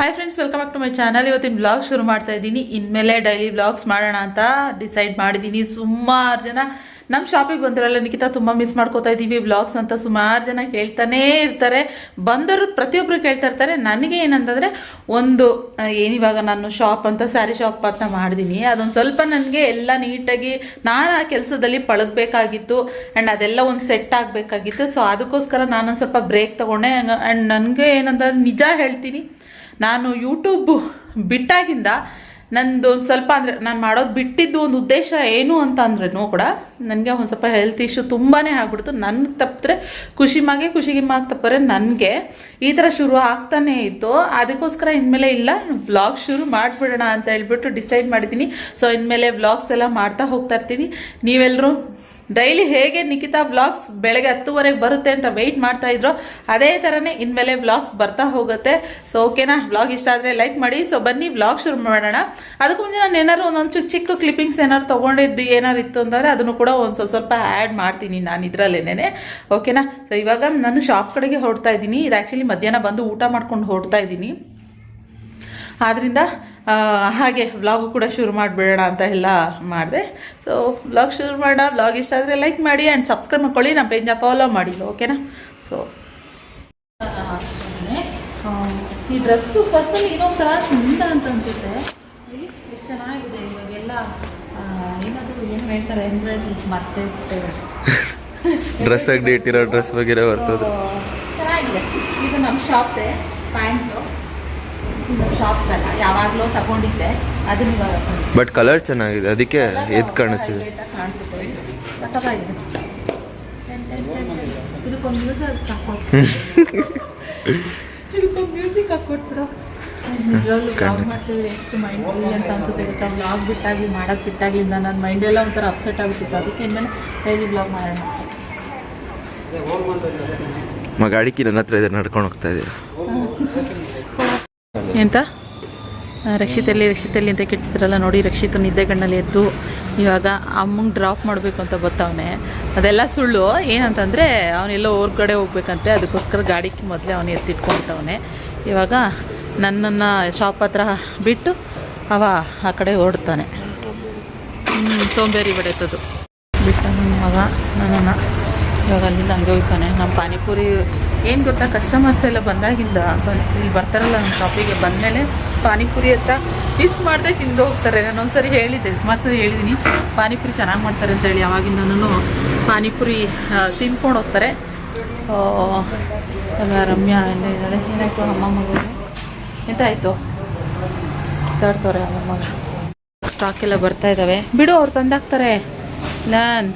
Hi friends welcome back to my channel ಇವತ್ತಿನ blog ಶುರು ಮಾಡ್ತಾ ಇದ್ದೀನಿ. ಇನ್ಮೇಲೆ ಡೈಲಿ ಬ್ಲಾಗ್ಸ್ ಮಾಡೋಣ ಅಂತ ಡಿಸೈಡ್ ಮಾಡಿದ್ದೀನಿ. ಸುಮಾರು ಜನ ನಮ್ಮ ಶಾಪಿಗೆ ಬಂದಿರಲ್ಲ, ನಿಖಿತಾ ತುಂಬ ಮಿಸ್ ಮಾಡ್ಕೋತಾ ಇದ್ದೀವಿ ಬ್ಲಾಗ್ಸ್ ಅಂತ. ಸುಮಾರು ಜನ ಕೇಳ್ತಾನೇ ಇರ್ತಾರೆ. ಬಂದರು ಪ್ರತಿಯೊಬ್ಬರು ಕೇಳ್ತಾ ಇರ್ತಾರೆ. ನನಗೆ ಏನಂತಂದರೆ, ಒಂದು ಏನಿವಾಗ ನಾನು ಶಾಪ್ ಅಂತ ಸ್ಯಾರಿ ಶಾಪ್ ಅಂತ ಮಾಡಿದ್ದೀನಿ ಅದೊಂದು ಸ್ವಲ್ಪ ನನಗೆ ಎಲ್ಲ ನೀಟಾಗಿ ನಾನು ಆ ಕೆಲಸದಲ್ಲಿ ಪಳಗಬೇಕಾಗಿತ್ತು. ಆ್ಯಂಡ್ ಅದೆಲ್ಲ ಒಂದು ಸೆಟ್ ಆಗಬೇಕಾಗಿತ್ತು. ಸೊ ಅದಕ್ಕೋಸ್ಕರ ನಾನೊಂದು ಸ್ವಲ್ಪ ಬ್ರೇಕ್ ತೊಗೊಂಡೆ. ಆ್ಯಂಡ್ ನನಗೆ ಏನಂತ ನಿಜ ಹೇಳ್ತೀನಿ ನಾನು ಯೂಟ್ಯೂಬ್ ಬಿಟ್ಟಾಗಿಂದ ನಂದು ಒಂದು ಸ್ವಲ್ಪ ಅಂದರೆ ನಾನು ಮಾಡೋದು ಬಿಟ್ಟಿದ್ದು ಒಂದು ಉದ್ದೇಶ ಏನು ಅಂತ ಅಂದ್ರೂ ಕೂಡ ನನಗೆ ಒಂದು ಸ್ವಲ್ಪ ಹೆಲ್ತ್ ಇಶ್ಯೂ ತುಂಬಾ ಆಗ್ಬಿಡ್ತು. ನನಗೆ ತಪ್ಪಿದ್ರೆ ಖುಷಿ ಮಾಗೆ ಖುಷಿಗೆ ಮಾಗೆ ತಪ್ಪರೆ ನನಗೆ. ಈ ಥರ ಶುರು ಆಗ್ತಾನೇ ಇತ್ತು. ಅದಕ್ಕೋಸ್ಕರ ಇನ್ಮೇಲೆ ಇಲ್ಲ ವ್ಲಾಗ್ ಶುರು ಮಾಡಿಬಿಡೋಣ ಅಂತ ಹೇಳ್ಬಿಟ್ಟು ಡಿಸೈಡ್ ಮಾಡಿದ್ದೀನಿ. ಸೊ ಇನ್ಮೇಲೆ ವ್ಲಾಗ್ಸ್ ಎಲ್ಲ ಮಾಡ್ತಾ ಹೋಗ್ತಾ ಇರ್ತೀನಿ. ನೀವೆಲ್ಲರೂ ಡೈಲಿ ಹೇಗೆ ನಿಖಿತಾ ಬ್ಲಾಗ್ಸ್ ಬೆಳಗ್ಗೆ ಹತ್ತುವರೆಗೆ ಬರುತ್ತೆ ಅಂತ ವೆಯ್ಟ್ ಮಾಡ್ತಾ ಇದ್ರು, ಅದೇ ಥರನೇ ಇನ್ಮೇಲೆ ಬ್ಲಾಗ್ಸ್ ಬರ್ತಾ ಹೋಗುತ್ತೆ. ಸೊ ಓಕೆನಾ ಬ್ಲಾಗ್ ಇಷ್ಟ ಆದರೆ ಲೈಕ್ ಮಾಡಿ. ಸೊ ಬನ್ನಿ, ಬ್ಲಾಗ್ ಶುರು ಮಾಡೋಣ. ಅದಕ್ಕೂ ಮುಂಚೆ ನಾನು ಏನಾದ್ರು ಒಂದೊಂದು ಚಿಕ್ಕ ಚಿಕ್ಕ ಕ್ಲಿಪ್ಪಿಂಗ್ಸ್ ಏನಾದ್ರು ತೊಗೊಂಡಿದ್ದು ಏನಾರು ಇತ್ತು ಅಂತಂದರೆ ಅದನ್ನು ಕೂಡ ಒಂದು ಸ್ವಲ್ಪ ಸ್ವಲ್ಪ ಆ್ಯಡ್ ಮಾಡ್ತೀನಿ ನಾನು ಇದರಲ್ಲೇನೆ ಓಕೆನಾ ಸೊ ಇವಾಗ ನಾನು ಶಾಪ್ ಕಡೆಗೆ ಹೊರಡ್ತಾ ಇದ್ದೀನಿ. ಇದು ಆ್ಯಕ್ಚುಲಿ ಮಧ್ಯಾಹ್ನ ಬಂದು ಊಟ ಮಾಡ್ಕೊಂಡು ಹೊರಡ್ತಾ ಇದ್ದೀನಿ. ಆದ್ದರಿಂದ ಹಾಗೆ ವ್ಲಾಗು ಕೂಡ ಶುರು ಮಾಡಿಬಿಡೋಣ ಅಂತ ಎಲ್ಲ ಮಾಡಿದೆ. ಸೊ ವ್ಲಾಗ್ ಶುರು ಮಾಡೋಣ. ವ್ಲಾಗ್ ಇಷ್ಟ ಆದರೆ ಲೈಕ್ ಮಾಡಿ ಆ್ಯಂಡ್ ಸಬ್ಸ್ಕ್ರೈಬ್ ಮಾಡ್ಕೊಳ್ಳಿ. ನಮ್ಮ ಪೇಜ್ನ ಫಾಲೋ ಮಾಡಿ ಓಕೆನಾ ಸೊ ಈ ಡ್ರೆಸ್ಸು ಫಸ್ಟಲ್ಲಿ ಇನ್ನೊಂಥರ ಚಂದ ಅಂತ ಅನಿಸುತ್ತೆ. ಎಷ್ಟು ಚೆನ್ನಾಗಿದೆ ಇವಾಗೆಲ್ಲ ಏನಾದರೂ ಏನು ಹೇಳ್ತಾರೆ ಎಂಬ್ರಾಯ್ಡ್ರಿ ಮತ್ತೆ ಡ್ರೆಸ್ ತೆಗ್ದು ಇಟ್ಟಿರೋ ಡ್ರೆಸ್ ಬಗ್ಗೆ ಬರ್ತದೆ ಚೆನ್ನಾಗಿದೆ. ಇದು ನಮ್ಮ ಶಾಪ್ದೆ ಪ್ಯಾಂಟು ನಮ್ಮ ಶಾಪ್ದಲ್ಲ ಯಾವಾಗಲೂ ತಗೊಂಡಿದ್ದೆ. ಅದನ್ನ ಇವಾಗ ಬಟ್ ಕಲರ್ ಚೆನ್ನಾಗಿದೆ. ಅದಕ್ಕೆ ಎದ್ದು ಕಾಣಿಸ್ತಿದೆ. ಇದಕ್ಕೊಂದು ಮ್ಯೂಸಿಕ್ ಮ್ಯೂಸಿಕ್ ಹಾಕೊಟ್ಬಿಡು. ನಿಜವಾಗ್ಲೂ ಬ್ಲಾಗ್ ಮಾಡ್ತಿದ್ರೆ ಎಷ್ಟು ಮೈಂಡ್ ಫ್ರೀ ಅಂತ ಅನ್ಸುತ್ತೆ ಗೊತ್ತಾ? ಬ್ಲಾಗ್ ಬಿಟ್ಟಾಗಿ ಮಾಡೋದು ಬಿಟ್ಟಾಗಿಂದ ನನ್ನ ಮೈಂಡ್ ಎಲ್ಲ ಒಂಥರ ಅಪ್ಸೆಟ್ ಆಗ್ಬಿಟ್ಟಿತ್ತು. ಅದಕ್ಕೆ ಇನ್ಮೇಲೆ ಡೈಲಿ ಬ್ಲಾಗ್ ಮಾಡೋಣ. ಮಗಾಡಿ ನನ್ನ ಹತ್ರ ಇದೆ. ನಡ್ಕೊಂಡು ಹೋಗ್ತಾ ಇದೆ ಎಂತ? ರಕ್ಷಿತಲ್ಲಿ ರಕ್ಷಿತಲ್ಲಿ ಅಂತ ಕೇಳ್ತಿದ್ರಲ್ಲ, ನೋಡಿ ರಕ್ಷಿತ ನಿದ್ದೆಗಣ್ಣಲ್ಲಿ ಎದ್ದು ಇವಾಗ ಅಮ್ಮಂಗೆ ಡ್ರಾಪ್ ಮಾಡಬೇಕು ಅಂತ ಗೊತ್ತವನೆ ಅದೆಲ್ಲ ಸುಳ್ಳು. ಏನಂತಂದರೆ, ಅವನೆಲ್ಲೋ ಹೊರ್ಗಡೆ ಹೋಗ್ಬೇಕಂತೆ. ಅದಕ್ಕೋಸ್ಕರ ಗಾಡಿಗೆ ಮೊದಲೇ ಅವನು ಎತ್ತಿಟ್ಕೊಂತವನೆ. ಇವಾಗ ನನ್ನನ್ನು ಶಾಪ್ ಹತ್ರ ಬಿಟ್ಟು ಅವ ಆ ಕಡೆ ಓಡ್ತಾನೆ. ಸೋಂಬೇರಿ ಬಡೆತದು ಬಿಟ್ಟ ಮಗ ನನ್ನನ್ನು ಇವಾಗ ಅಲ್ಲಿಂದ ಹಂಗೆ ಹೋಗ್ತಾನೆ. ನಮ್ಮ ಪಾನಿಪುರಿ ಏನು ಗೊತ್ತಾ ಕಸ್ಟಮರ್ಸ್ ಎಲ್ಲ ಬಂದಾಗಿಂದ ಬಂದ್ ಇಲ್ಲಿ ಬರ್ತಾರಲ್ಲ ನಮ್ಮ ಶಾಪಿಗೆ ಬಂದಮೇಲೆ ಪಾನಿಪುರಿ ಅಂತ ಮಿಸ್ ಮಾಡದೆ ತಿಂದು ಹೋಗ್ತಾರೆ. ನಾನು ಒಂದ್ಸರಿ ಹೇಳಿದ್ದೆ, ಸುಮಾರು ಸರಿ ಹೇಳಿದ್ದೀನಿ ಪಾನಿಪುರಿ ಚೆನ್ನಾಗಿ ಮಾಡ್ತಾರೆ ಅಂತೇಳಿ ಯಾವಾಗಿಂದನೂ ಪಾನಿಪುರಿ ತಿನ್ಕೊಂಡು ಹೋಗ್ತಾರೆ. ರಮ್ಯಾ ಎಲ್ಲ ಇದ್ದಾಳೆ. ಏನಾಯಿತು ಅಮ್ಮ ಮಗು ಎಂತಾಯಿತು? ಮಾತಾಡ್ತವ್ರೆ ಅಮ್ಮ ಮಗ ಸ್ಟಾಕ್ ಎಲ್ಲ ಬರ್ತಾ ಇದ್ದಾವೆ ಬಿಡು, ಅವ್ರು ತಂದಾಕ್ತಾರೆ. ನಾನು.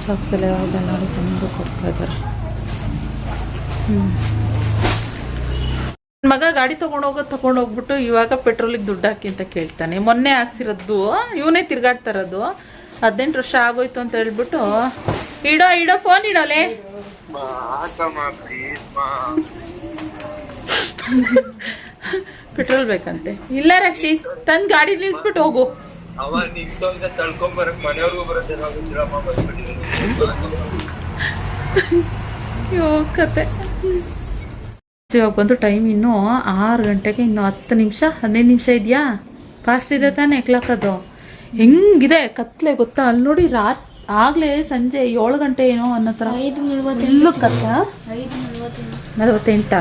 ಸ್ಟಾಕ್ಸ್ ಎಲ್ಲ ನೋಡಿ ತಂದು ಕೊಡ್ತಾ ಇದ್ದಾರೆ. ಮಗ ಗಾಡಿ ತೊಗೊಂಡೋಗೋದು ತಗೊಂಡೋಗ್ಬಿಟ್ಟು ಇವಾಗ ಪೆಟ್ರೋಲಿಗೆ ದುಡ್ಡು ಹಾಕಿ ಅಂತ ಕೇಳ್ತಾನೆ. ಮೊನ್ನೆ ಹಾಕ್ಸಿರೋದು ಇವನೇ ತಿರ್ಗಾಡ್ತಾ ಇರೋದು. ಹದಿನೆಂಟು ವರ್ಷ ಆಗೋಯ್ತು ಅಂತ ಹೇಳ್ಬಿಟ್ಟು. ಇಡೋ ಇಡೋ ಫೋನ್ ಇಡೋಲೆ. ಪೆಟ್ರೋಲ್ ಬೇಕಂತೆ. ಇಲ್ಲ ರಕ್ಷಿ ತಂದು ಗಾಡಿ ನಿಲ್ಸ್ಬಿಟ್ಟು ಹೋಗು. ಅಯ್ಯೋ ಕತೆ. ಇವಾಗ ಬಂದು ಟೈಮ್ ಇನ್ನು ಆರು ಗಂಟೆಗೆ ಇನ್ನು ಹತ್ತು ನಿಮಿಷ ಹದಿನೈದು ನಿಮಿಷ ಇದೆಯಾ? ಫಾಸ್ಟ್ ಇದೆ ತಾನೇ ಅದು. ಹೆಂಗಿದೆ ಕತ್ಲೆ ಗೊತ್ತಾ? ಅಲ್ಲಿ ನೋಡಿ ರಾತ್ ಆಗ್ಲೇ ಸಂಜೆ ಏಳು ಗಂಟೆ ಏನೋ ಅನ್ನೋ ಥರ. ಫುಲ್ಲು ಕತ್ತ ನಲವತ್ತೆಂಟ.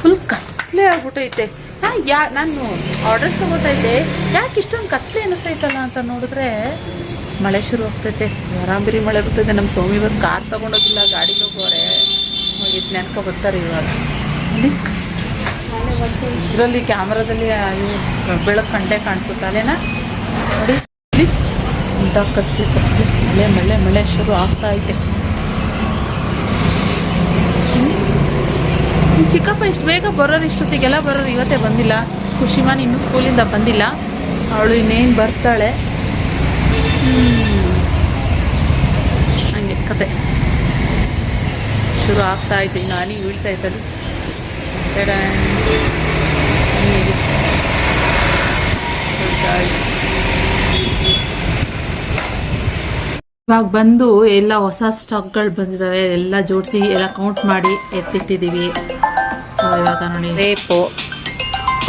ಫುಲ್ ಕತ್ಲೆ ಆಗ್ಬಿಟ್ಟೈತೆ ಹಾ ಯಾ ನಾನು ಆರ್ಡರ್ಸ್ ತಗೋತಾ ಇದ್ದೆ ಯಾಕೆ ಇಷ್ಟೊಂದು ಕತ್ಲೆ ಅನಿಸ್ತೈತಲ್ಲ ಅಂತ ನೋಡಿದ್ರೆ ಮಳೆ ಶುರು ಆಗ್ತೈತೆ. ಆರಾಂಬಿರಿ ಮಳೆ ಬರ್ತೈತೆ. ನಮ್ಮ ಸ್ವಾಮಿ ಬಂದು ಕಾರ್ ತಗೊಂಡೋಗಿಲ್ಲ ಗಾಡಿಗೆ ಹೋಗೋರೆ. ಇದು ನೆನ್ಕೊ ಬರ್ತಾರೆ ಇವಾಗ. ಇದರಲ್ಲಿ ಕ್ಯಾಮ್ರಾದಲ್ಲಿ ಬೆಳಕು ಕಂಡೆ ಕಾಣಿಸುತ್ತೆ. ಅಲ್ಲೇನಾ? ನೋಡಿ ಇಂಥ ಕತ್ತಿ ಕತ್ಲೆ ಮಳೆ ಮಳೆ ಮಳೆ ಶುರು ಆಗ್ತಾ ಐತೆ ಚಿಕ್ಕಪ್ಪ, ಇಷ್ಟು ಬೇಗ ಬರೋರು, ಇಷ್ಟೊತ್ತಿಗೆಲ್ಲ ಬರೋರು ಇವತ್ತೇ ಬಂದಿಲ್ಲ. ಖುಷಿಮಾನ್ ಇನ್ನೂ ಸ್ಕೂಲಿಂದ ಬಂದಿಲ್ಲ. ಅವಳು ಇನ್ನೇನು ಬರ್ತಾಳೆ. ಹಂಗೆ ಕತೆ. ಶುರು ಆಗ್ತಾ ಇತ್ತು ಇನ್ನು ಹನಿ ಬೀಳ್ತಾ ಐತೆ. ಇವಾಗ ಬಂದು ಎಲ್ಲ ಹೊಸ ಸ್ಟಾಕ್ಗಳು ಬಂದಿದ್ದಾವೆ. ಎಲ್ಲ ಜೋಡಿಸಿ ಎಲ್ಲ ಕೌಂಟ್ ಮಾಡಿ ಎತ್ತಿಟ್ಟಿದ್ದೀವಿ. ಸೊ ಇವಾಗ ನೋಡಿ. ರೇಪು.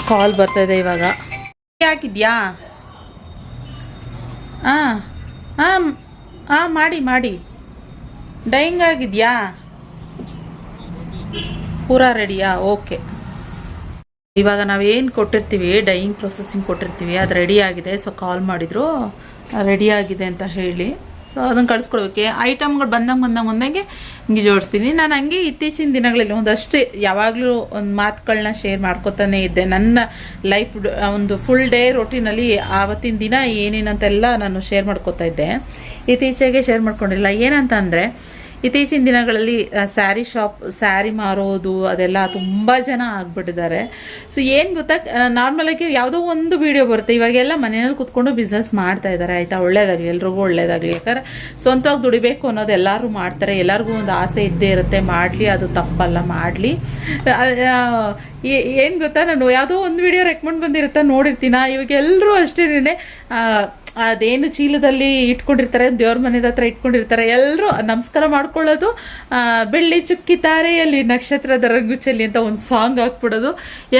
ಕಾಲ್ ಬರ್ತಾ ಇದೆ ಇವಾಗ. ಹಾಕಿದ್ಯಾ? ಹಾಂ ಹಾಂ ಹಾಂ ಮಾಡಿ ಮಾಡಿ. ಡೈಂಗ್ ಆಗಿದೆಯಾ? ಪೂರಾ ರೆಡಿಯಾ ಓಕೆ ಇವಾಗ ನಾವೇನು ಕೊಟ್ಟಿರ್ತೀವಿ? ಡೈಯಿಂಗ್ ಪ್ರೊಸೆಸಿಂಗ್ ಕೊಟ್ಟಿರ್ತೀವಿ. ಅದು ರೆಡಿ ಆಗಿದೆ. ಸೊ ಕಾಲ್ ಮಾಡಿದ್ರು. ರೆಡಿ ಆಗಿದೆ ಅಂತ ಹೇಳಿ. ಸೊ ಅದನ್ನು ಕಳಿಸ್ಕೊಡ್ಬೇಕು. ಐಟಮ್ಗಳು ಬಂದಂಗೆ ಬಂದಂಗೆ ಬಂದಂಗೆ ಹಿಂಗೆ ಜೋಡಿಸ್ತೀನಿ. ನಾನು ಹಂಗೆ ಇತ್ತೀಚಿನ ದಿನಗಳಲ್ಲಿ ಒಂದಷ್ಟು ಯಾವಾಗಲೂ ಒಂದು ಮಾತುಗಳನ್ನ ಶೇರ್ ಮಾಡ್ಕೊತಾನೆ ಇದ್ದೆ. ನನ್ನ ಲೈಫ್ ಒಂದು ಫುಲ್ ಡೇ ರೊಟೀನಲ್ಲಿ ಆವತ್ತಿನ ದಿನ ಏನೇನಂತೆಲ್ಲ ನಾನು ಶೇರ್ ಮಾಡ್ಕೊತಾ ಇದ್ದೆ. ಇತ್ತೀಚೆಗೆ ಶೇರ್ ಮಾಡ್ಕೊಂಡಿಲ್ಲ. ಏನಂತ ಅಂದರೆ ಇತ್ತೀಚಿನ ದಿನಗಳಲ್ಲಿ ಸ್ಯಾರಿ ಶಾಪ್, ಸ್ಯಾರಿ ಮಾರೋದು, ಅದೆಲ್ಲ ತುಂಬ ಜನ ಆಗ್ಬಿಟ್ಟಿದ್ದಾರೆ. ಸೊ ಏನು ಗೊತ್ತಾ ನಾರ್ಮಲಾಗಿ ಯಾವುದೋ ಒಂದು ವಿಡಿಯೋ ಬರುತ್ತೆ. ಇವಾಗೆಲ್ಲ ಮನೆಯಲ್ಲಿ ಕುತ್ಕೊಂಡು ಬಿಸ್ನೆಸ್ ಮಾಡ್ತಾ ಇದ್ದಾರೆ. ಆಯಿತಾ? ಒಳ್ಳೇದಾಗಲಿ, ಎಲ್ರಿಗೂ ಒಳ್ಳೇದಾಗಲಿ. ಯಾಕಂದ್ರೆ ಸ್ವಂತವಾಗಿ ದುಡಿಬೇಕು ಅನ್ನೋದು ಎಲ್ಲರೂ ಮಾಡ್ತಾರೆ. ಎಲ್ಲರಿಗೂ ಒಂದು ಆಸೆ ಇದ್ದೇ ಇರುತ್ತೆ. ಮಾಡಲಿ, ಅದು ತಪ್ಪಲ್ಲ, ಮಾಡಲಿ. ಏನು ಗೊತ್ತಾ, ನಾನು ಯಾವುದೋ ಒಂದು ವಿಡಿಯೋ ರೆಕಮೆಂಡ್ ಬಂದಿರುತ್ತೆ ನೋಡಿರ್ತೀನ? ಇವಾಗೆಲ್ಲರೂ ಅಷ್ಟೇನೆ. ಅದೇನು ಚೀಲದಲ್ಲಿ ಇಟ್ಕೊಂಡಿರ್ತಾರೆ, ದೇವ್ರ ಮನೆದ ಹತ್ರ ಇಟ್ಕೊಂಡಿರ್ತಾರೆ ಎಲ್ಲರೂ ನಮಸ್ಕಾರ ಮಾಡ್ಕೊಳ್ಳೋದು ಬೆಳ್ಳಿ ಚುಕ್ಕಿ ತಾರೆಯಲ್ಲಿ ನಕ್ಷತ್ರದ ರಂಗುಚಲ್ಲಿ ಅಂತ ಒಂದು ಸಾಂಗ್ ಹಾಕ್ಬಿಡೋದು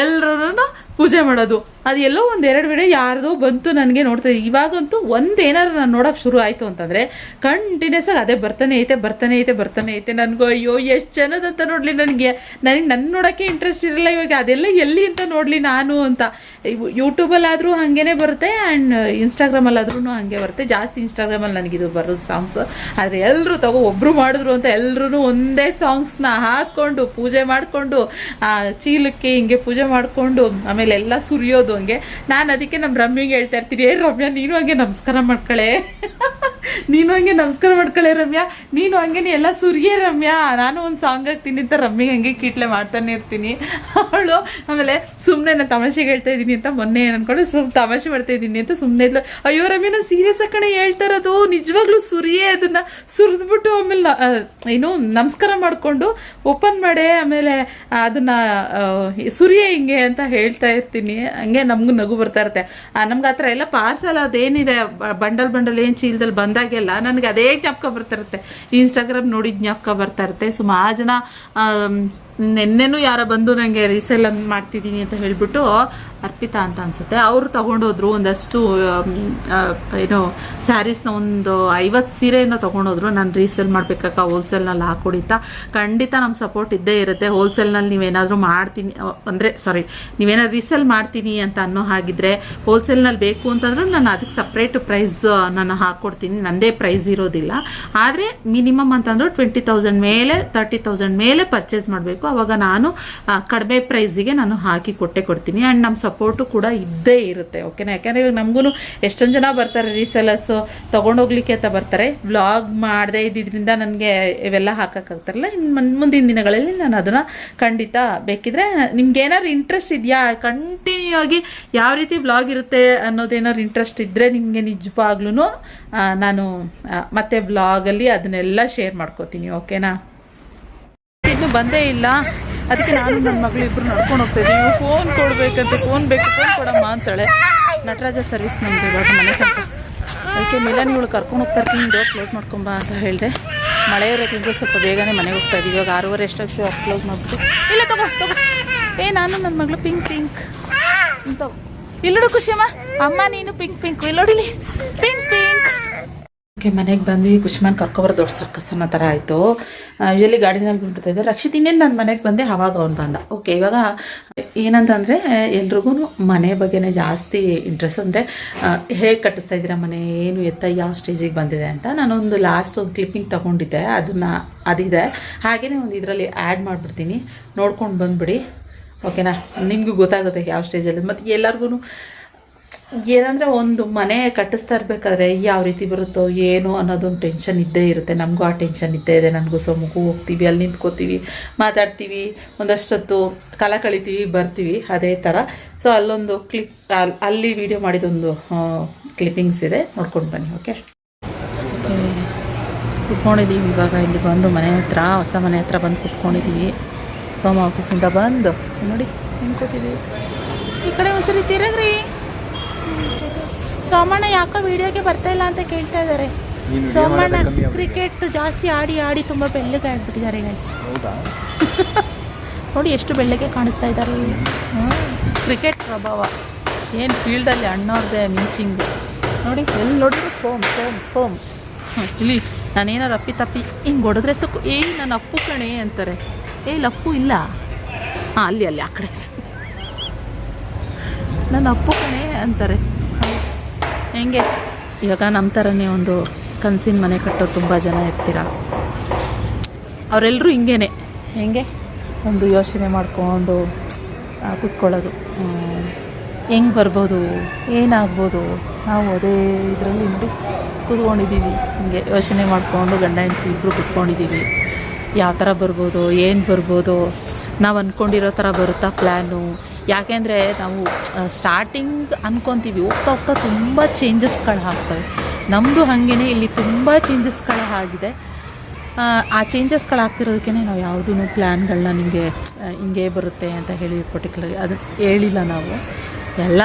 ಎಲ್ಲರೂ ಪೂಜೆ ಮಾಡೋದು. ಅದು ಎಲ್ಲೋ ಒಂದು ಎರಡು ವಿಡಿಯೋ ಯಾರ್ದೋ ಬಂತು ನನಗೆ ನೋಡ್ತಾ. ಇವಾಗಂತೂ ಒಂದು ಏನಾದ್ರು ನಾನು ನೋಡೋಕೆ ಶುರು ಆಯಿತು ಅಂತಂದರೆ ಕಂಟಿನ್ಯೂಸ್ ಆಗಿ ಅದೇ ಬರ್ತಾನೆ ಐತೆ ಬರ್ತಾನೆ ಐತೆ ಬರ್ತಾನೆ ಐತೆ. ನನಗೂ ಅಯ್ಯೋ, ಎಷ್ಟು ಚೆನ್ನದಂತ ನೋಡಲಿ ನನಗೆ. ನನಗೆ ನನ್ನ ನೋಡೋಕ್ಕೆ ಇಂಟ್ರೆಸ್ಟ್ ಇರಲ್ಲ ಇವಾಗ. ಅದೆಲ್ಲ ಎಲ್ಲಿ ಅಂತ ನೋಡಲಿ ನಾನು ಅಂತ. ಯೂಟ್ಯೂಬಲ್ಲಾದರೂ ಹಾಗೇ ಬರುತ್ತೆ ಆ್ಯಂಡ್ ಇನ್ಸ್ಟಾಗ್ರಾಮಲ್ಲಾದ್ರೂ ಹಾಗೆ ಬರುತ್ತೆ. ಜಾಸ್ತಿ ಇನ್ಸ್ಟಾಗ್ರಾಮಲ್ಲಿ ನನಗಿದು ಬರೋದು ಸಾಂಗ್ಸ್ ಆದರೆ ಎಲ್ಲರೂ ತಗೋ ಒಬ್ಬರು ಮಾಡಿದ್ರು ಅಂತ ಎಲ್ಲರೂ ಒಂದೇ ಸಾಂಗ್ಸ್ನ ಹಾಕ್ಕೊಂಡು ಪೂಜೆ ಮಾಡಿಕೊಂಡು ಚೀಲಕ್ಕೆ ಹಿಂಗೆ ಪೂಜೆ ಮಾಡಿಕೊಂಡು, ಆಮೇಲೆ ಎಲ್ಲ ಸುರಿಯೋದು. ಹಂಗೆ ನಾನು ಅದಕ್ಕೆ ನಮ್ಮ ರಮ್ಯಗೆ ಹೇಳ್ತಾ ಇರ್ತೀನಿ, ಏ ರಮ್ಯಾ, ನೀನು ಹಂಗೆ ನಮಸ್ಕಾರ ಮಾಡ್ಕೊಳ್ಳೆ ನೀನು ಹಂಗೆ ನಮಸ್ಕಾರ ಮಾಡ್ಕೊಳ್ಳೆ ರಮ್ಯಾ. ನೀನು ಹಂಗೆ ನೀ ಎಲ್ಲ ಸುರಿಯೇ ರಮ್ಯಾ. ನಾನು ಒಂದು ಸಾಂಗ್ ಹಾಕ್ತೀನಿ ಅಂತ ರಮ್ಯಗೆ ಹಂಗೆ ಕೀಟ್ಲೆ ಮಾಡ್ತಾನೆ ಇರ್ತೀನಿ. ಅವಳು ಆಮೇಲೆ ಸುಮ್ಮನೆ ನಾನು ತಮಾಷೆಗೆ ಹೇಳ್ತಾ ಇದ್ದೀನಿ ಅಂತ ಮೊನ್ನೆ ಏನು ಅನ್ಕೊಂಡು ಸುಮ್ ತಮಾಷೆ ಮಾಡ್ತಾ ಇದ್ದೀನಿ ಅಂತ ಸುಮ್ಮನೆ ಇದ್ಲು. ಅಯ್ಯೋ ರಮ್ಯ, ನಾನು ಸೀರಿಯಸ್ ಕಣೆ ಹೇಳ್ತಾ ಇರೋದು. ನಿಜವಾಗ್ಲೂ ಸುರಿಯೇ ಅದನ್ನ ಸುರಿದ್ಬಿಟ್ಟು ಆಮೇಲೆ ಏನು ನಮಸ್ಕಾರ ಮಾಡಿಕೊಂಡು ಓಪನ್ ಮಾಡೇ ಆಮೇಲೆ ಅದನ್ನ ಸುರಿಯೇ ಹಿಂಗೆ ಅಂತ ಹೇಳ್ತಾ ಇರ್ತೀನಿ. ಹಂಗೆ ನಮಗೂ ನಗು ಬರ್ತಾ ಇರುತ್ತೆ. ನಮ್ಗೆ ಆ ಎಲ್ಲ ಪಾರ್ಸಲ್ ಅದೇನಿದೆ ಬಂಡಲ್ ಬಂಡಲ್ ಏನು ಚೀಲದಲ್ಲಿ ಬಂದಾಗೆಲ್ಲ ನನಗೆ ಅದೇ ಜ್ಞಾಪಕ ಬರ್ತಾ ಇರುತ್ತೆ. ಇನ್ಸ್ಟಾಗ್ರಾಮ್ ನೋಡಿ ಜ್ಞಾಪಕ ಬರ್ತಾ ಇರುತ್ತೆ. ಸುಮಾರು ಜನ ನಿನ್ನೆನೂ ಯಾರ ಬಂದು ನನಗೆ ರೀಸೇಲ್ ಮಾಡ್ತಿದ್ದೀನಿ ಅಂತ ಹೇಳ್ಬಿಟ್ಟು ಅರ್ಪಿತಾ ಅಂತ ಅನ್ಸುತ್ತೆ. ಅವರು ತಗೊಂಡೋದ್ರು ಒಂದಷ್ಟು ಏನು ಸ್ಯಾರೀಸ್ನ ಒಂದು ಐವತ್ತು ಸೀರೆಯನ್ನು ತಗೊಂಡೋದ್ರು. ನಾನು ರೀಸೇಲ್ ಮಾಡ್ಬೇಕಾಗ ಹೋಲ್ಸೇಲ್ನಲ್ಲಿ ಹಾಕೊಡಿ ಅಂತ. ಖಂಡಿತ ನಮ್ಮ ಸಪೋರ್ಟ್ ಇದ್ದೇ ಇರುತ್ತೆ. ಹೋಲ್ಸೇಲ್ನಲ್ಲಿ ನೀವೇನಾದರೂ ಮಾಡ್ತೀನಿ ಅಂದರೆ ಸಾರಿ, ನೀವೇನಾದ್ರು ರೀಸೇಲ್ ಮಾಡ್ತೀನಿ ಅಂತ ಅನ್ನೋ ಹಾಗಿದ್ರೆ ಹೋಲ್ಸೇಲ್ನಲ್ಲಿ ಬೇಕು ಅಂತಂದ್ರೆ ನಾನು ಅದಕ್ಕೆ ಸಪ್ರೇಟ್ ಪ್ರೈಸ್ ನಾನು ಹಾಕ್ಕೊಡ್ತೀನಿ ನನ್ನದೇ ಪ್ರೈಸ್ ಇರೋದಿಲ್ಲ. ಆದರೆ ಮಿನಿಮಮ್ ಅಂತಂದ್ರೆ ಟ್ವೆಂಟಿ ತೌಸಂಡ್ ಮೇಲೆ, ತರ್ಟಿ ತೌಸಂಡ್ ಮೇಲೆ ಪರ್ಚೇಸ್ ಮಾಡಬೇಕು. ಅವಾಗ ನಾನು ಕಡಿಮೆ ಪ್ರೈಸಿಗೆ ನಾನು ಹಾಕಿ ಕೊಟ್ಟೆ ಕೊಡ್ತೀನಿ. ಆ್ಯಂಡ್ ನಮ್ಮ ಸಪೋರ್ಟು ಕೂಡ ಇದ್ದೇ ಇರುತ್ತೆ ಓಕೆನಾ ಯಾಕಂದರೆ ನಮಗೂ ಎಷ್ಟೊಂದು ಜನ ಬರ್ತಾರೆ ರೀಸೆಲರ್ಸು ತೊಗೊಂಡೋಗ್ಲಿಕ್ಕೆ ಅಂತ ಬರ್ತಾರೆ. ವ್ಲಾಗ್ ಮಾಡದೇ ಇದ್ದಿದ್ದರಿಂದ ನನಗೆ ಇವೆಲ್ಲ ಹಾಕೋಕ್ಕಾಗ್ತಾರಲ್ಲ ಇನ್ನು ಮುಂದಿನ ದಿನಗಳಲ್ಲಿ ನಾನು ಅದನ್ನು ಖಂಡಿತ ಬೇಕಿದ್ರೆ ನಿಮ್ಗೆ ಏನಾದ್ರು ಇಂಟ್ರೆಸ್ಟ್ ಇದೆಯಾ? ಕಂಟಿನ್ಯೂ ಆಗಿ ಯಾವ ರೀತಿ ವ್ಲಾಗ್ ಇರುತ್ತೆ ಅನ್ನೋದೇನಾದ್ರು ಇಂಟ್ರೆಸ್ಟ್ ಇದ್ದರೆ ನಿಮಗೆ ನಿಜವಾಗ್ಲೂ ನಾನು ಮತ್ತೆ ವ್ಲಾಗಲ್ಲಿ ಅದನ್ನೆಲ್ಲ ಶೇರ್ ಮಾಡ್ಕೋತೀನಿ ಓಕೆನಾ ಇನ್ನು ಬಂದೇ ಇಲ್ಲ. ಅದಕ್ಕೆ ನಾನು ನನ್ನ ಮಗಳು ಇಬ್ರು ನಡ್ಕೊಂಡು ಹೋಗ್ತಾ ಇದ್ದೀವಿ. ಫೋನ್ ಕೊಡ್ಬೇಕಂತ ಫೋನ್ ಬೇಕು ಫೋನ್ ಕೊಡಮ್ಮ ಅಂತಾಳೆ. ನಟರಾಜ ಸರ್ವಿಸ್ ನಮ್ದು ಇವಾಗ ಮನೆ ಸ್ವಲ್ಪ ಅದಕ್ಕೆ ಮಿಲನ್ಗಳು ಕರ್ಕೊಂಡು ಹೋಗ್ತಾ ಇರ್ತೀನಿ. ಡೋರ್ ಕ್ಲೋಸ್ ಮಾಡ್ಕೊಂಬ ಅಂತ ಹೇಳಿದೆ. ಮಳೆ ಇರೋದ್ರಿಂದ ಸ್ವಲ್ಪ ಬೇಗನೆ ಮನೆಗೆ ಹೋಗ್ತಾ ಇದ್ದೀವಿ. ಇವಾಗ ಆರೂವರೆ ಎಷ್ಟೋ ಶೋ ಕ್ಲೋಸ್ ಮಾಡ್ಬಿಟ್ಟು. ಇಲ್ಲ, ತಗೋ ತಗೋ. ಏ, ನಾನು ನನ್ನ ಮಗಳು ಪಿಂಕ್ ಪಿಂಕ್ ಅಂತ ಇಲ್ಲೋಡು ಖುಷಿಯಮ್ಮ. ಅಮ್ಮ, ನೀನು ಪಿಂಕ್ ಪಿಂಕ್ ಇಲ್ಲೋಡಿಲಿ ಪಿಂಕ್ ಓಕೆ, ಮನೆಗೆ ಬಂದ್ವಿ ಖುಷಿಮಾನ್ ಕರ್ಕೊಬರ ದೊಡ್ಡ ಸರ್ಕಸ್ ಅನ್ನೋ ಥರ ಆಯಿತು. ಯೂಶಲಿ ಗಾಡಿನಲ್ಲಿ ಬಿಟ್ಬಿಡ್ತಾ ಇದ್ದೆ ರಕ್ಷಿತ್ ಇನ್ನೇನು ನಾನು ಮನೆಗೆ ಬಂದೆ, ಅವಾಗ ಅವ್ನು ಬಂದ. ಓಕೆ, ಇವಾಗ ಏನಂತಂದರೆ ಎಲ್ರಿಗೂ ಮನೆ ಬಗ್ಗೆನೇ ಜಾಸ್ತಿ ಇಂಟ್ರೆಸ್ಟ್ ಅಂದರೆ ಹೇಗೆ ಕಟ್ಟಿಸ್ತಾ ಇದ್ದೀರಾ ಮನೆ, ಏನು ಎತ್ತ, ಯಾವ ಸ್ಟೇಜಿಗೆ ಬಂದಿದೆ ಅಂತ ನಾನೊಂದು ಲಾಸ್ಟ್ ಒಂದು ಕ್ಲಿಪ್ಪಿಂಗ್ ತೊಗೊಂಡಿದ್ದೆ. ಅದನ್ನು, ಅದಿದೆ. ಹಾಗೆಯೇ ಒಂದು ಇದರಲ್ಲಿ ಆ್ಯಡ್ ಮಾಡಿಬಿಡ್ತೀನಿ. ನೋಡ್ಕೊಂಡು ಬಂದುಬಿಡಿ. ಓಕೆನಾ? ನಿಮಗೂ ಗೊತ್ತಾಗುತ್ತೆ ಯಾವ ಸ್ಟೇಜಲ್ಲಿ ಮತ್ತು ಎಲ್ಲರಿಗೂ ಏನಂದರೆ ಒಂದು ಮನೆ ಕಟ್ಟಿಸ್ತಾ ಇರಬೇಕಾದ್ರೆ ಯಾವ ರೀತಿ ಬರುತ್ತೋ ಏನು ಅನ್ನೋದೊಂದು ಟೆನ್ಷನ್ ಇದ್ದೇ ಇರುತ್ತೆ. ನಮಗೂ ಆ ಟೆನ್ಷನ್ ಇದ್ದೇ ಇದೆ. ನನಗೂ ಸೊ ಮಗು ಹೋಗ್ತೀವಿ, ಅಲ್ಲಿ ನಿಂತ್ಕೋತೀವಿ, ಮಾತಾಡ್ತೀವಿ, ಒಂದಷ್ಟೊತ್ತು ಕಾಲ ಕಳಿತೀವಿ, ಬರ್ತೀವಿ ಅದೇ ಥರ ಸೊ ಅಲ್ಲೊಂದು ಕ್ಲಿಪ್ ಅಲ್ಲಿ ವಿಡಿಯೋ ಮಾಡಿದೊಂದು ಕ್ಲಿಪ್ಪಿಂಗ್ಸ್ ಇದೆ. ನೋಡ್ಕೊಂಡು ಬನ್ನಿ ಓಕೆ ಕುತ್ಕೊಂಡಿದ್ದೀವಿ ಇವಾಗ. ಇಲ್ಲಿ ಬಂದು ಮನೆ ಹತ್ರ, ಹೊಸ ಮನೆ ಹತ್ರ ಬಂದು ಕುತ್ಕೊಂಡಿದ್ದೀವಿ ಸೋಮ ಆಫೀಸಿಂದ ಬಂದು, ನೋಡಿ ನಿಂತ್ಕೋತಿದ್ದೀವಿ ಕೂತಿದ್ದೀವಿ ಈ ಕಡೆ ಒಂದ್ಸರಿ ತಿರಗ್ರಿ. ಸೋಮಣ್ಣ ಯಾಕೋ ವಿಡಿಯೋಗೆ ಬರ್ತಾ ಇಲ್ಲ ಅಂತ ಕೇಳ್ತಾ ಇದ್ದಾರೆ. ಸೋಮಣ್ಣ ಕ್ರಿಕೆಟ್ ಜಾಸ್ತಿ ಆಡಿ ಆಡಿ ತುಂಬ ಬೆಳ್ಳಗೆ ಆಗ್ಬಿಟ್ಟಿದ್ದಾರೆ ಗೈಸ್ ನೋಡಿ ಎಷ್ಟು ಬೆಳ್ಳಗೆ ಕಾಣಿಸ್ತಾ ಇದ್ದಾರೆ. ಕ್ರಿಕೆಟ್ ಪ್ರಭಾವ. ಏನು ಫೀಲ್ಡಲ್ಲಿ ಅಣ್ಣವ್ರದ್ದೇ ಮಿಂಚಿಂಗ್ ನೋಡಿ ಎಲ್ಲಿ ನೋಡಿದ್ರು ಸೋಮ್ ಸೋಮ್ ಸೋಮ್. ಇಲ್ಲಿ ನಾನೇನಾರು ಅಪ್ಪಿ ತಪ್ಪಿ ಹಿಂಗೆ ಹೊಡೆದ್ರೆ ಸಾಕು ಏಯ್ ನನ್ನ ಅಪ್ಪು ಕಣೆ ಅಂತಾರೆ. ಏಯ್ ಅಪ್ಪು ಇಲ್ಲ. ಹಾಂ ಅಲ್ಲಿ ಅಲ್ಲಿ ಆ ಕಡೆ. ನನ್ನ ಅಪ್ಪು ಕಣೆ ಅಂತಾರೆ. ಹೆಂಗೆ? ಇವಾಗ ನಮ್ಮ ಥರನೇ ಒಂದು ಕನಸಿನ ಮನೆ ಕಟ್ಟೋರು ತುಂಬ ಜನ ಇರ್ತೀರ? ಅವರೆಲ್ಲರೂ ಹಿಂಗೇನೆ. ಹೆಂಗೆ? ಒಂದು ಯೋಚನೆ ಮಾಡಿಕೊಂಡು ಕೂತ್ಕೊಳ್ಳೋದು. ಹೆಂಗೆ ಬರ್ಬೋದು? ಏನಾಗ್ಬೋದು? ನಾವು ಅದೇ ಇದರಲ್ಲಿ ನೋಡಿ ಕೂತ್ಕೊಂಡಿದ್ದೀವಿ. ಹಿಂಗೆ ಯೋಚನೆ ಮಾಡಿಕೊಂಡು ಗಂಡ ಹೆಂಡತಿ ಇಬ್ಬರು ಕುತ್ಕೊಂಡಿದ್ದೀವಿ. ಯಾವ ಥರ ಬರ್ಬೋದು? ಏನು ಬರ್ಬೋದು? ನಾವು ಅಂದ್ಕೊಂಡಿರೋ ಥರ ಬರುತ್ತಾ ಪ್ಲ್ಯಾನು ಯಾಕೆಂದರೆ ನಾವು ಸ್ಟಾರ್ಟಿಂಗ್ ಅಂದ್ಕೊತೀವಿ ಹೋಗ್ತಾ ಹೋಗ್ತಾ ತುಂಬ ಚೇಂಜಸ್ಗಳು ಆಗ್ತವೆ. ನಮ್ಮದು ಹಾಗೇ ಇಲ್ಲಿ ತುಂಬ ಚೇಂಜಸ್ಗಳು ಆಗಿದೆ. ಆ, ಚೇಂಜಸ್ಗಳು ಆಗ್ತಿರೋದಕ್ಕೆ ನಾವು ಯಾವುದೂ ಪ್ಲ್ಯಾನ್ಗಳನ್ನ ನಿಮಗೆ ಹಿಂಗೆ ಬರುತ್ತೆ ಅಂತ ಹೇಳಿ ಪರ್ಟಿಕ್ಯುಲರ್ ಅದು ಹೇಳಿಲ್ಲ ನಾವು. ಎಲ್ಲ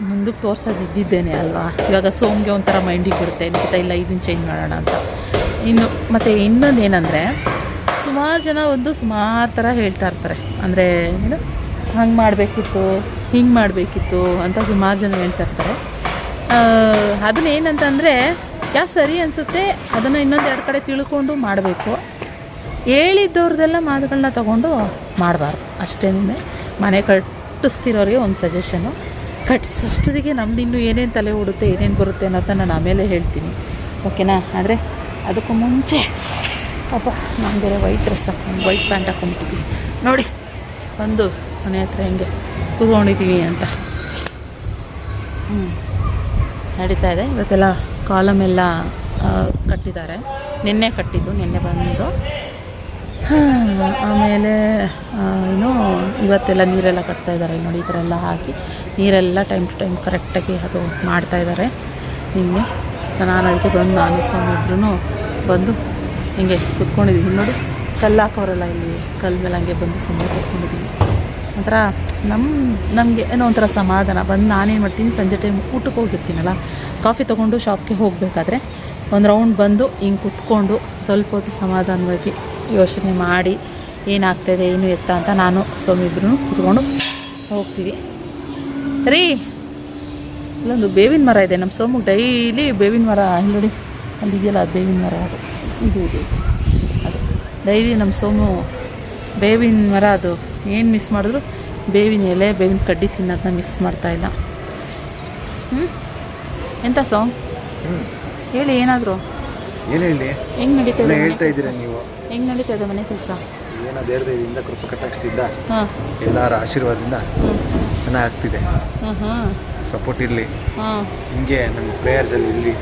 ಮುಂದಕ್ಕೆ ತೋರ್ಸೋದು ಇದ್ದಿದ್ದೇನೆ ಅಲ್ವಾ? ಇವಾಗ ಸೋಮ್ಗೆ ಒಂಥರ ಮೈಂಡಿಗೆ ಬರುತ್ತೆ ನಿಖಿತ ಇಲ್ಲ ಇದನ್ನು ಚೇಂಜ್ ಮಾಡೋಣ ಅಂತ. ಇನ್ನು ಮತ್ತು ಇನ್ನೊಂದು ಏನಂದರೆ ಸುಮಾರು ಜನ ಒಂದು ಸುಮಾರು ಥರ ಹೇಳ್ತಾ ಇರ್ತಾರೆ. ಅಂದರೆ ಏನು? ಹಂಗೆ ಮಾಡಬೇಕಿತ್ತು, ಹಿಂಗೆ ಮಾಡಬೇಕಿತ್ತು ಅಂತ ಸುಮಾರು ಜನ ಹೇಳ್ತಾ ಇರ್ತಾರೆ ಅದನ್ನ ಏನಂತಂದರೆ ಯಾವ ಸರಿ ಅನಿಸುತ್ತೆ, ಅದನ್ನು ಇನ್ನೊಂದು ಎರಡು ಕಡೆ ತಿಳ್ಕೊಂಡು ಮಾಡಬೇಕು. ಹೇಳಿದ್ದವ್ರದ್ದೆಲ್ಲ ಮಾತುಗಳನ್ನ ತೊಗೊಂಡು ಮಾಡಬಾರ್ದು. ಅಷ್ಟೇನೆ ಮನೆ ಕಟ್ಟಿಸ್ತಿರೋರಿಗೆ ಒಂದು ಸಜೆಷನು ಕಟ್ಸೋಷ್ಟೊತ್ತಿಗೆ ನಮ್ದು ಇನ್ನೂ ಏನೇನು ತಲೆ ಓಡುತ್ತೆ, ಏನೇನು ಬರುತ್ತೆ ಅನ್ನೋದನ್ನ ನಾನು ಆಮೇಲೆ ಹೇಳ್ತೀನಿ. ಓಕೆನಾ ಆದರೆ ಅದಕ್ಕೂ ಮುಂಚೆ, ಪಾಪ ನಾನು ಬೇರೆ ವೈಟ್ ಡ್ರೆಸ್ ಹಾಕೊಂಡು ವೈಟ್ ಪ್ಯಾಂಟ್ ಹಾಕೊಂಡ್ಬಿಟ್ಟಿದ್ದೀನಿ ನೋಡಿ ಬಂದು ಮನೆ ಹತ್ರ ಹಿಂಗೆ ಕೂತ್ಕೊಂಡಿದ್ದೀವಿ ಅಂತ. ಹ್ಞೂ ನಡೀತಾ ಇದೆ. ಇವತ್ತೆಲ್ಲ ಕಾಲಮ್ ಎಲ್ಲ ಕಟ್ಟಿದ್ದಾರೆ. ನಿನ್ನೆ ಕಟ್ಟಿದ್ದು, ನಿನ್ನೆ ಬಂದು. ಆಮೇಲೆ ಏನು ಇವತ್ತೆಲ್ಲ ನೀರೆಲ್ಲ ಕಟ್ತಾ ಇದ್ದಾರೆ. ನೋಡಿ, ಈ ಥರ ಎಲ್ಲ ಹಾಕಿ ನೀರೆಲ್ಲ ಟೈಮ್ ಟು ಟೈಮ್ ಕರೆಕ್ಟಾಗಿ ಅದು ಮಾಡ್ತಾ ಇದ್ದಾರೆ. ನಿನ್ನೆ ಸೊ ನಾನು ಅದಕ್ಕೆ ಬಂದು ನಾನು ಸ್ವಾಮಿಬ್ರು ಬಂದು ಹಿಂಗೆ ಕೂತ್ಕೊಂಡಿದ್ದೀನಿ ನೋಡಿ, ಕಲ್ಲು ಹಾಕೋರಲ್ಲ ಇಲ್ಲಿ. ಕಲ್ಲು ಮೇಲೆ ಹಂಗೆ ಬಂದು ಸುಮ್ಮನೆ ಕುತ್ಕೊಂಡಿದ್ದೀವಿ ಒಂಥರ ನಮ್ಮ ನಮಗೆ ಏನೋ ಒಂಥರ ಸಮಾಧಾನ. ಬಂದು ನಾನೇನು ಮಾಡ್ತೀನಿ, ಸಂಜೆ ಟೈಮ್ ಊಟಕ್ಕೆ ಹೋಗಿರ್ತೀನಲ್ಲ ಕಾಫಿ ತೊಗೊಂಡು ಶಾಪ್ಗೆ ಹೋಗಬೇಕಾದ್ರೆ ಒಂದು ರೌಂಡ್ ಬಂದು ಹಿಂಗೆ ಕುತ್ಕೊಂಡು ಸ್ವಲ್ಪ ಹೊತ್ತು ಸಮಾಧಾನವಾಗಿ ಯೋಚನೆ ಮಾಡಿ ಏನಾಗ್ತಾಯಿದೆ ಏನು ಎತ್ತ ಅಂತ ನಾನು ಸ್ವಾಮಿಬ್ರು ಕುತ್ಕೊಂಡು ಹೋಗ್ತೀವಿ. ರೀ, ಇಲ್ಲೊಂದು ಬೇವಿನ ಮರ ಇದೆ ನಮ್ಮ ಸೋಮಿಗೆ ಡೈಲಿ ಬೇವಿನ ಮರ ಅಲ್ಲಿ ಇದೆಯಲ್ಲ ಅದು ಬೇವಿನ ಮರ ಅದು. ಇದು ಇದು, ಅದು. ಡೈಲಿ ನಮ್ಮ ಸೋಮು ಬೇವಿನ ಮರ ಅದು ಏನು ಮಿಸ್ ಮಾಡಿದ್ರು? ಬೇವಿನ ಎಲೆ ಬೇವಿನ ಕಡ್ಡಿ ತಿನ್ನೋದನ್ನ ಮಿಸ್ ಮಾಡ್ತಾಯಿಲ್ಲ ಹ್ಞೂ ಎಂಥ ಸಾಂಗ್ ಹೇಳಿ ಏನಾದರೂ? ಏನು ಹೇಳಿ? ಹೆಂಗೆ ನಡೀತಾ ಇದೆ ಹೇಳ್ತಾ? ಇದ್ದೀರಾ ನೀವು? ಹೆಂಗೆ ನಡೀತಾ ಇದೆ ಮನೆ ಕೆಲಸ? ಏನೋ ದೇವ್ರದಿಂದ ಕೃಪೆ ಕೃಪ ಹಾಂ. ಎಲ್ಲರ ಆಶೀರ್ವಾದದಿಂದ ಚೆನ್ನಾಗಿ ಆಗ್ತಿದೆ ಹಾಂ ಹಾಂ ಸಪೋರ್ಟ್ ಇರಲಿ. ಹಾಂ. ಹಿಂಗೆ ನಮ್ಮ ಪ್ರೇಯರ್ಸಲ್ಲಿ ಇರಲಿ.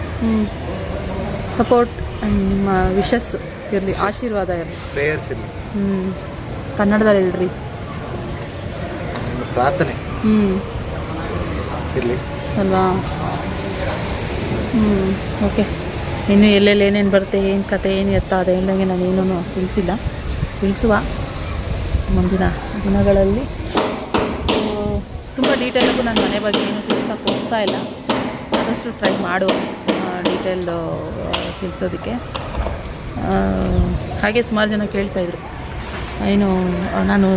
ಸಪೋರ್ಟ್ ನಿಮ್ಮ ವಿಶಸ್ ಇರಲಿ ಆಶೀರ್ವಾದ ಇರಲಿ. ಪ್ರೇಯರ್ಸ್ ಇರಲಿ. ಹ್ಞೂ ಕನ್ನಡದಲ್ಲಿ ಹೇಳ್ರಿ ನಿಮ್ಮ ಪ್ರಾರ್ಥನೆ. ಹ್ಞೂ ಇರಲಿ. ಅಲ್ವಾ? ಹ್ಞೂ ಓಕೆ. ಇನ್ನು ಎಲ್ಲೆಲ್ಲಿ ಏನೇನು ಬರುತ್ತೆ ಏನು ಕತೆ ಏನು ಎತ್ತ ಅದೆಲ್ಲಂಗೆ ನಾನು ಏನೂ ತಿಳಿಸಿಲ್ಲ. ತಿಳಿಸುವ ಮುಂದಿನ ದಿನಗಳಲ್ಲಿ. ತುಂಬ ಡೀಟೇಲಾಗೂ ನಾನು ಮನೆ ಬಗ್ಗೆ ಏನು ತಿಳಿಸೋಕೆ ಹೋಗ್ತಾ ಇಲ್ಲ. ಆದಷ್ಟು ಟ್ರೈ ಮಾಡು ಡೀಟೇಲ್ ತಿಳಿಸೋದಕ್ಕೆ. ಹಾಗೆ ಸುಮಾರು ಜನ ಕೇಳ್ತಾಯಿದ್ರು ಏನು ನಾನು,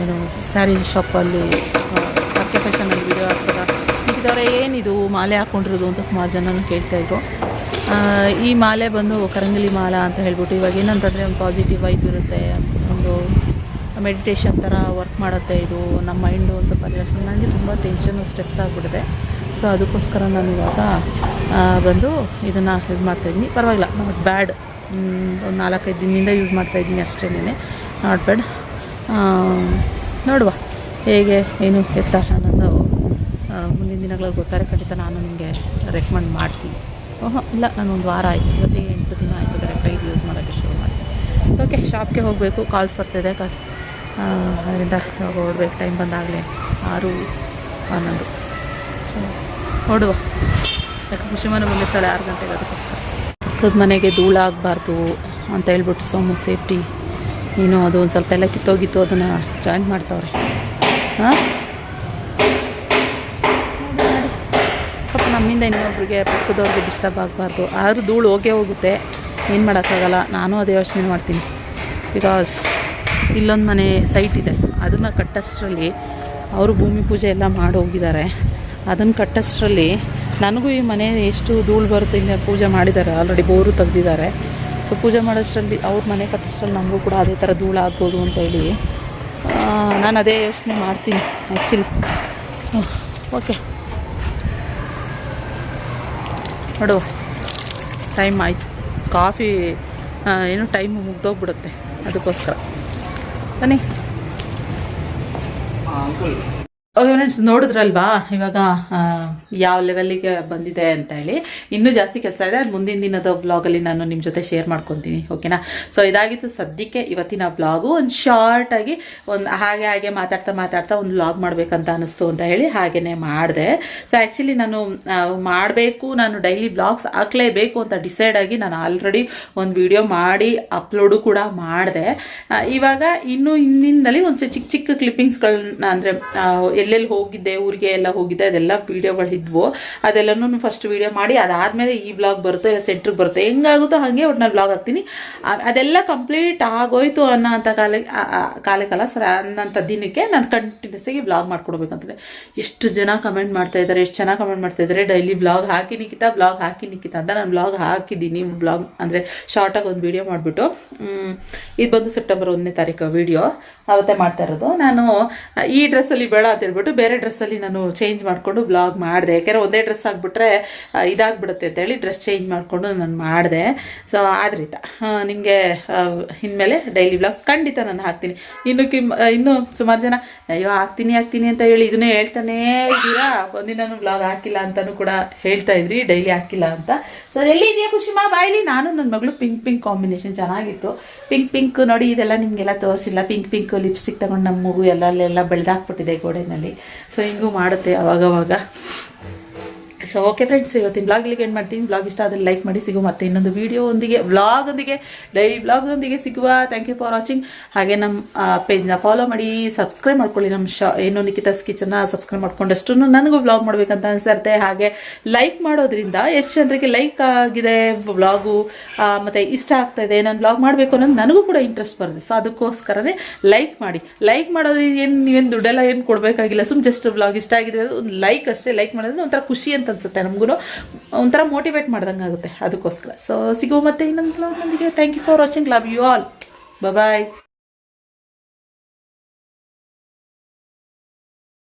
ಏನು ಸ್ಯಾರಿ ಶಾಪಲ್ಲಿ ಬಟ್ಟೆ ಫ್ಯಾಷನಲ್ಲಿ ವಿಡಿಯೋ ಹಾಕ್ತಾರೆ ಇದವರೆ ಏನಿದು ಮಾಲೆ ಹಾಕ್ಕೊಂಡಿರೋದು ಅಂತ ಸುಮಾರು ಜನನು ಕೇಳ್ತಾಯಿದ್ರು ಈ ಮಾಲೆ ಬಂದು ಕರಂಗಲಿ ಮಾಲ ಅಂತ ಹೇಳ್ಬಿಟ್ಟು ಇವಾಗ ಏನಂತಂದರೆ ಒಂದು ಪಾಸಿಟಿವ್ ವೈಬ್ ಇರುತ್ತೆ, ಒಂದು ಮೆಡಿಟೇಷನ್ ಥರ ವರ್ಕ್ ಮಾಡುತ್ತೆ ಇದು, ನಮ್ಮ ಮೈಂಡು ಒಂದು ಸ್ವಲ್ಪ ರಿಲ್ಯಾಕ್ಸ್ ನನಗೆ ತುಂಬ ಟೆನ್ಷನು ಸ್ಟ್ರೆಸ್ ಆಗಿಬಿಟ್ಟಿದೆ. ಸೊ ಅದಕ್ಕೋಸ್ಕರ ನಾನು ಇವಾಗ ಬಂದು ಇದನ್ನು ಯೂಸ್ ಮಾಡ್ತಾಯಿದ್ದೀನಿ ಪರವಾಗಿಲ್ಲ ನಾಟ್ ಬ್ಯಾಡ್ ಒಂದು ನಾಲ್ಕೈದು ದಿನದಿಂದ ಯೂಸ್ ಮಾಡ್ತಾಯಿದ್ದೀನಿ ಅಷ್ಟೇ ನಾಟ್ ಬ್ಯಾಡ್ ನೋಡುವ ಹೇಗೆ ಏನು ಎತ್ತ ಅನ್ನೋದು ಮುಂದಿನ ದಿನಗಳಲ್ಲಿ ಗೊತ್ತಾರೆ. ಖಂಡಿತ ನಾನು ನಿಮಗೆ ರೆಕಮೆಂಡ್ ಮಾಡ್ತೀನಿ. ಓಹೋ, ಇಲ್ಲ, ನಾನು ಒಂದು ವಾರ ಆಯಿತು. ಇವತ್ತಿಗೆ ಎಂಟು ದಿನ ಆಯಿತು ಕರೆಕ್ಟಾಗಿ ಯೂಸ್ ಮಾಡೋಕ್ಕೆ ಶುರು ಮಾಡಿ. ಸೊ ಓಕೆ ಶಾಪ್ಗೆ ಹೋಗಬೇಕು. ಕಾಲ್ಸ್ ಬರ್ತಿದೆ. ಕಾಸ್ ಅದರಿಂದ ಹೊರಡ್ಬೇಕು ಟೈಮ್ ಬಂದಾಗಲೇ ಆರು ಹನ್ನೊಂದು. ಸೊ ಯಾಕೆ ಯಾಕೆ ಖುಷಿಮನ ಬಂದಿರ್ತಾಳೆ ಆರು ಗಂಟೆಗೆ ಅದಕ್ಕೋಸ್ಕರ. ಪಕ್ಕದ ಮನೆಗೆ ಧೂಳಾಗಬಾರ್ದು ಅಂತ ಹೇಳ್ಬಿಟ್ಟು ಸೋಮು ಸೇಫ್ಟಿ ನೀನು ಅದು ಒಂದು ಸ್ವಲ್ಪ ಎಲ್ಲ ಕಿತ್ತೋಗಿತ್ತು, ಅದನ್ನು ಜಾಯಿಂಟ್ ಮಾಡ್ತಾವ್ರೆ. ಹಾಂ? ಪಾಪ ನಮ್ಮಿಂದ ಇನ್ನೊಬ್ರಿಗೆ ಪಕ್ಕದವ್ರಿಗೆ ಡಿಸ್ಟರ್ಬ್ ಆಗಬಾರ್ದು. ಆದರೂ ಧೂಳು ಹೋಗೇ ಹೋಗುತ್ತೆ. ಏನು ಮಾಡೋಕ್ಕಾಗಲ್ಲ. ನಾನು ಅದೇ ಯೋಚನೆ ಮಾಡ್ತೀನಿ. ಬಿಕಾಸ್ ಇಲ್ಲೊಂದು ಮನೆ ಸೈಟ್ ಇದೆ. ಅದನ್ನು ಕಟ್ಟಷ್ಟರಲ್ಲಿ ಅವರು ಭೂಮಿ ಪೂಜೆ ಎಲ್ಲ ಮಾಡಿ ಹೋಗಿದ್ದಾರೆ. ಅದನ್ನು ಕಟ್ಟಷ್ಟರಲ್ಲಿ ನನಗೂ ಈ ಮನೆ ಎಷ್ಟು ಧೂಳು ಬರುತ್ತೆ ಇಲ್ಲ ಪೂಜೆ ಮಾಡಿದ್ದಾರೆ. Already bore ತೆಗ್ದಿದ್ದಾರೆ. ಸೊ ಪೂಜೆ ಮಾಡೋಷ್ಟರಲ್ಲಿ ಅವ್ರ ಮನೆ ಕಟ್ಟೋಷ್ಟರಲ್ಲಿ ನಮಗೂ ಕೂಡ ಅದೇ ಥರ ಧೂಳು ಆಗ್ಬೋದು ಅಂತ ಹೇಳಿ. ನಾನು ಅದೇ ಯೋಚನೆ ಮಾಡ್ತೀನಿ ಆ್ಯಕ್ಚುಲಿ ಓಕೆ. ನೋಡು ಟೈಮ್ ಆಯಿತು. ಕಾಫಿ ಏನು ಟೈಮ್ ಮುಗ್ದೋಗ್ಬಿಡುತ್ತೆ. ಅದಕ್ಕೋಸ್ಕರ. ಬನ್ನಿ. ಓಕೆ ಫ್ರೆಂಡ್ಸ್ ನೋಡಿದ್ರಲ್ವಾ? ಇವಾಗ ಯಾವ ಲೆವೆಲ್ಲಿಗೆ ಬಂದಿದೆ ಅಂತ ಹೇಳಿ. ಇನ್ನೂ ಜಾಸ್ತಿ ಕೆಲಸ ಇದೆ. ಅದು ಮುಂದಿನ ದಿನದ ಬ್ಲಾಗಲ್ಲಿ ನಾನು ನಿಮ್ಮ ಜೊತೆ ಶೇರ್ ಮಾಡ್ಕೊತೀನಿ. ಓಕೆನಾ ಸೊ ಇದಾಗಿತ್ತು ಸದ್ಯಕ್ಕೆ ಇವತ್ತಿನ ಬ್ಲಾಗು ಒಂದು ಶಾರ್ಟಾಗಿ ಒಂದು ಹಾಗೆ ಹಾಗೆ ಮಾತಾಡ್ತಾ ಮಾತಾಡ್ತಾ ಒಂದು ಬ್ಲಾಗ್ ಮಾಡಬೇಕಂತ ಅನಿಸ್ತು ಅಂತ ಹೇಳಿ ಹಾಗೆಯೇ ಮಾಡಿದೆ. ಸೊ ಆ್ಯಕ್ಚುಲಿ ನಾನು ಮಾಡಬೇಕು, ನಾನು ಡೈಲಿ ಬ್ಲಾಗ್ಸ್ ಹಾಕಲೇಬೇಕು ಅಂತ ಡಿಸೈಡ್ ಆಗಿ ನಾನು ಆಲ್ರೆಡಿ ಒಂದು ವಿಡಿಯೋ ಮಾಡಿ ಅಪ್ಲೋಡು ಕೂಡ ಮಾಡಿದೆ. ಇವಾಗ ಇನ್ನು ಹಿಂದಿನದಲ್ಲಿ ಒಂದು ಚಿಕ್ಕ ಚಿಕ್ಕ ಕ್ಲಿಪ್ಪಿಂಗ್ಸ್ಗಳನ್ನ ಅಂದರೆ ಎಲ್ಲೆಲ್ಲಿ ಹೋಗಿದ್ದೆ ಊರಿಗೆ ಎಲ್ಲ ಹೋಗಿದ್ದೆ ಅದೆಲ್ಲ ವೀಡಿಯೋಗಳು ಇದ್ವು. ಅದೆಲ್ಲನೂ ಫಸ್ಟ್ ವೀಡಿಯೋ ಮಾಡಿ, ಅದಾದಮೇಲೆ ಈ ಬ್ಲಾಗ್ ಬರುತ್ತೋ, ಇಲ್ಲ ಸೆಂಟ್ರಿಗೆ ಬರುತ್ತೆ. ಹೆಂಗಾಗುತ್ತೋ ಹಾಗೆ ಒಟ್ಟು ನಾನು ಬ್ಲಾಗ್ ಹಾಕ್ತೀನಿ. ಅದೆಲ್ಲ ಕಂಪ್ಲೀಟ್ ಆಗೋಯ್ತು ಅನ್ನೋ ಅಂಥ ಕಾಲ ಕಾಲಕಾಲ ಸರ್, ಅನ್ನೋಂಥ ದಿನಕ್ಕೆ ನಾನು ಕಂಟಿನ್ಯೂಸ್ ಆಗಿ ಬ್ಲಾಗ್ ಮಾಡ್ಕೊಡ್ಬೇಕಂತಂದರೆ ಎಷ್ಟು ಜನ ಕಮೆಂಟ್ ಮಾಡ್ತಾ ಇದ್ದಾರೆ, ಎಷ್ಟು ಚೆನ್ನಾಗಿ ಕಮೆಂಟ್ ಮಾಡ್ತಾ ಇದ್ದಾರೆ. ಡೈಲಿ ಬ್ಲಾಗ್ ಹಾಕಿ ನಿಕ್ಕಿತ ಬ್ಲಾಗ್ ಹಾಕಿ ನಿಕ್ಕಿತ ಅಂತ ನಾನು ಬ್ಲಾಗ್ ಹಾಕಿದ್ದೀನಿ. ಬ್ಲಾಗ್ ಅಂದರೆ ಶಾರ್ಟಾಗಿ ಒಂದು ವೀಡಿಯೋ ಮಾಡಿಬಿಟ್ಟು ಇದು ಬಂದು ಸೆಪ್ಟೆಂಬರ್ ಒಂದನೇ ತಾರೀಕು ವಿಡಿಯೋ ಅವತ್ತೇ ಮಾಡ್ತಾ ಇರೋದು. ನಾನು ಈ ಡ್ರೆಸ್ಸಲ್ಲಿ ಬೇಡ ಅಂತ ಹೇಳ್ಬಿಟ್ಟು ಬೇರೆ ಡ್ರೆಸ್ಸಲ್ಲಿ ನಾನು ಚೇಂಜ್ ಮಾಡಿಕೊಂಡು ಬ್ಲಾಗ್ ಮಾಡಿದೆ. ಯಾಕೆಂದರೆ ಒಂದೇ ಡ್ರೆಸ್ ಆಗಿಬಿಟ್ರೆ ಇದಾಗ್ಬಿಡುತ್ತೆ ಅಂತೇಳಿ ಡ್ರೆಸ್ ಚೇಂಜ್ ಮಾಡಿಕೊಂಡು ನಾನು ಮಾಡಿದೆ. ಸೊ ಆದ್ರಿಂದ ನಿಮಗೆ ಇನ್ಮೇಲೆ ಡೈಲಿ ಬ್ಲಾಗ್ಸ್ ಖಂಡಿತ ನಾನು ಹಾಕ್ತೀನಿ. ಇನ್ನು ಕಿಮ್ ಇನ್ನು ಸುಮಾರು ಜನ, ಅಯ್ಯೋ, ಹಾಕ್ತೀನಿ ಹಾಕ್ತೀನಿ ಅಂತ ಹೇಳಿ ಇದನ್ನೇ ಹೇಳ್ತಾನೇ ಇದ್ದೀರಾ? ಒಂದಿನ ಬ್ಲಾಗ್ ಹಾಕಿಲ್ಲ ಅಂತಲೂ ಕೂಡ ಹೇಳ್ತಾ ಇದ್ರಿ, ಡೈಲಿ ಹಾಕಿಲ್ಲ ಅಂತ. ಸೊ ಎಲ್ಲಿ ಇದೆಯಾ ಖುಷಿಮಾ ಬಾಯಿಲಿ ನಾನು ನನ್ನ ಮಗಳು ಪಿಂಕ್ ಪಿಂಕ್ ಕಾಂಬಿನೇಷನ್ ಚೆನ್ನಾಗಿತ್ತು. ಪಿಂಕ್ ಪಿಂಕ್ ನೋಡಿ ಇದೆಲ್ಲ ನಿಮಗೆಲ್ಲ ತೋರಿಸಿಲ್ಲ. ಪಿಂಕ್ ಪಿಂಕ್ ಲಿಪ್ಸ್ಟಿಕ್ ತಗೊಂಡು ನಮ್ಮ ಮಗು ಎಲ್ಲ ಅಲ್ಲೆಲ್ಲ ಬೆಳೆದಾಕ್ಬಿಟ್ಟಿದೆ ಗೋಡೆನಲ್ಲಿ. ಸೊ ಹಿಂಗೂ ಮಾಡುತ್ತೆ ಅವಾಗವಾಗ. ಸೊ ಓಕೆ ಫ್ರೆಂಡ್ಸ್ ಇವತ್ತಿನ ಬ್ಲಾಗ್ ಇಲ್ಲಿಗೆ ಏನು ಮಾಡ್ತೀನಿ. ಬ್ಲಾಗ್ ಇಷ್ಟ ಆದರೆ ಲೈಕ್ ಮಾಡಿ, ಸಿಗು ಮತ್ತೆ ಇನ್ನೊಂದು ವೀಡಿಯೋ ಒಂದಿಗೆ ಬ್ಲಾಗ್ ಒಂದಿಗೆ ಡೈಲಿ ಒಂದಿಗೆ ಸಿಗುವ. ಥ್ಯಾಂಕ್ ಯು ಫಾರ್ ವಾಚಿಂಗ್ ಹಾಗೆ ನಮ್ಮ ಪೇಜ್ನ ಫಾಲೋ ಮಾಡಿ ಸಬ್ಸ್ಕ್ರೈಬ್ ಮಾಡ್ಕೊಳ್ಳಿ ನಮ್ಮ ಶಾ ಏನು ನಿಖಿತಾಸ್ ಕಿಚನ್ನ ಸಬ್ಸ್ಕ್ರೈಬ್ ಮಾಡ್ಕೊಂಡಷ್ಟು ನನಗೂ ಬ್ಲಾಗ್ ಮಾಡಬೇಕಂತ ಅನಿಸುತ್ತೆ. ಹಾಗೆ ಲೈಕ್ ಮಾಡೋದ್ರಿಂದ ಎಷ್ಟು ಜನರಿಗೆ ಲೈಕ್ ಆಗಿದೆ ವ್ಲಾಗು ಮತ್ತು ಇಷ್ಟ ಆಗ್ತಾ ಇದೆ ನಾನು ಬ್ಲಾಗ್ ಮಾಡಬೇಕು ಅನ್ನೋದು ನನಗೂ ಕೂಡ ಇಂಟ್ರೆಸ್ಟ್ ಬರುತ್ತೆ. ಸೊ ಅದಕ್ಕೋಸ್ಕರನೇ ಲೈಕ್ ಮಾಡಿ. ಲೈಕ್ ಮಾಡೋದ್ರಿಂದ ಏನು, ನೀವೇನು ದುಡ್ಡೆಲ್ಲ ಏನು ಕೊಡಬೇಕಾಗಿಲ್ಲ. ಸುಮ್ ಜಸ್ಟ್ ಬ್ಲಾಗ್ ಇಷ್ಟ ಆಗಿದೆ ಒಂದು ಲೈಕ್ ಅಷ್ಟೇ. ಲೈಕ್ ಮಾಡಿದ್ರೆ ಒಂಥರ ಖುಷಿ ಅಂತ ಅನ್ಸುತ್ತೆ ನಮಗೂ ಒಂಥರ ಮೋಟಿವೇಟ್ ಮಾಡ್ದಂಗೆ ಆಗುತ್ತೆ. ಅದಕ್ಕೋಸ್ಕರ. ಸೊ ಸಿಗೋ ಮತ್ತೆ ಇನ್ನೊಂದು thank you for watching love you all bye